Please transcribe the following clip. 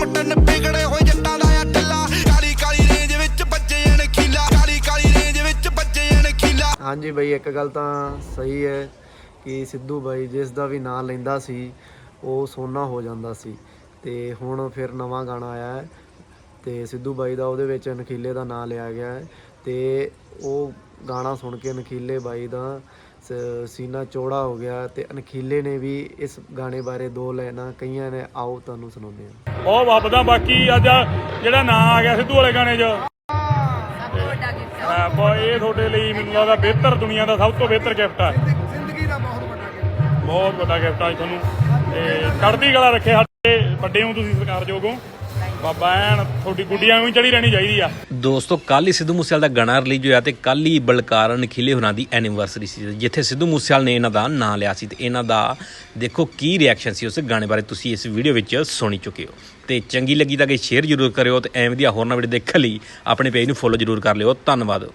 ਕੰਮ ਵਿਗੜੇ ਹੋਏ ਜੱਟਾਂ ਦਾ ਆ ਟੱਲਾ। ਕਾਲੀ ਕਾਲੀ ਰੇਂਜ ਵਿੱਚ ਵੱਜੇ ਨੇ ਖੀਲਾ। ਕਾਲੀ ਕਾਲੀ ਰੇਂਜ ਵਿੱਚ ਵੱਜੇ ਨੇ ਖੀਲਾ। ਹਾਂਜੀ ਬਈ, ਇੱਕ ਗੱਲ ਤਾਂ ਸਹੀ ਹੈ ਕਿ ਸਿੱਧੂ ਬਾਈ ਜਿਸ ਦਾ ਵੀ ਨਾਂ ਲੈਂਦਾ ਸੀ, ਉਹ ਸੋਨਾ ਹੋ ਜਾਂਦਾ ਸੀ। ਤੇ ਹੁਣ ਫਿਰ ਨਵਾਂ ਗਾਣਾ ਆਇਆ ਹੈ ਤੇ ਸਿੱਧੂ ਬਾਈ ਦਾ ਉਹਦੇ ਵਿੱਚ ਨਖੀਲੇ ਦਾ ਨਾਂ ਲਿਆ ਗਿਆ ਹੈ। ਤੇ ਉਹ ਗਾਣਾ ਸੁਣ ਕੇ ਨਖੀਲੇ ਬਾਈ ਦਾ ਸੀਨਾ ਚੌੜਾ ਹੋ ਗਿਆ ਤੇ ਨਖੀਲੇ ਨੇ ਵੀ ਇਸ ਗਾਣੇ ਬਾਰੇ ਦੋ ਲਾਈਨਾਂ ਕਈਆਂ ਨੇ ਆਓ ਤੁਹਾਨੂੰ ਸੁਣਾਉਂਦੇ ਹਾਂ। ਬਹੁਤ ਵੱਬਦਾ ਬਾਕੀ ਅੱਜ ਜਿਹੜਾ ਨਾਂ ਆ ਗਿਆ ਸਿੱਧੂ ਵਾਲੇ ਗਾਣੇ 'ਚ। ਹਾਂ ਬੋ ਇਹ ਤੁਹਾਡੇ ਲਈ ਮੈਨੂੰ ਲੱਗਦਾ ਬਿਹਤਰ ਦੁਨੀਆ ਦਾ ਸਭ ਤੋਂ ਬਿਹਤਰ ਗਿਫਟ ਆ। ਜ਼ਿੰਦਗੀ ਦਾ ਬਹੁਤ ਵੱਡਾ ਗਿਫਟ ਬਹੁਤ ਵੱਡਾ ਗਿਫਟ ਆ ਤੁਹਾਨੂੰ। ਤੇ ਚੜ੍ਹਦੀ ਕਲਾ ਰੱਖੇ ਸਾਡੇ ਵੱਡੇ ਨੂੰ ਤੁਸੀਂ ਸਰਕਾਰ ਹੋ ਬਾਬਾ ਐਨ, ਤੁਹਾਡੀ ਗੁੱਡੀਆਂ ਵੀ ਚੜੀ ਰਹਿਣੀ ਚਾਹੀਦੀ ਆ। ਦੋਸਤੋ ਕੱਲ ਹੀ ਸਿੱਧੂ ਮੂਸੇਵਾਲ ਦਾ ਗਾਣਾ ਰਿਲੀਜ਼ ਹੋਇਆ ਤੇ ਕੱਲ ਹੀ ਬਲਕਾਰ ਨਖੀਲੇ ਹੋਰਾਂ ਦੀ ਐਨੀਵਰਸਰੀ ਸੀ, ਜਿੱਥੇ ਸਿੱਧੂ ਮੂਸੇਵਾਲ ਨੇ ਇਹਨਾਂ ਦਾ ਨਾਂ ਲਿਆ ਸੀ ਤੇ ਇਹਨਾਂ ਦਾ ਦੇਖੋ ਕੀ ਰਿਐਕਸ਼ਨ ਸੀ ਉਸ ਗਾਣੇ ਬਾਰੇ ਤੁਸੀਂ ਇਸ ਵੀਡੀਓ ਵਿੱਚ ਸੁਣੀ ਚੁੱਕੇ ਹੋ। ਤੇ ਚੰਗੀ ਲੱਗੀ ਤਾਂ ਕਿ ਸ਼ੇਅਰ ਜ਼ਰੂਰ ਕਰਿਓ ਤੇ ਐਵੇਂ ਦੀਆਂ ਹੋਰਨਾਂ ਵੀਡੀਓ ਦੇਖਣ ਲਈ ਆਪਣੇ ਪੇਜ ਨੂੰ ਫੋਲੋ ਜ਼ਰੂਰ ਕਰ ਲਿਓ। ਧੰਨਵਾਦ।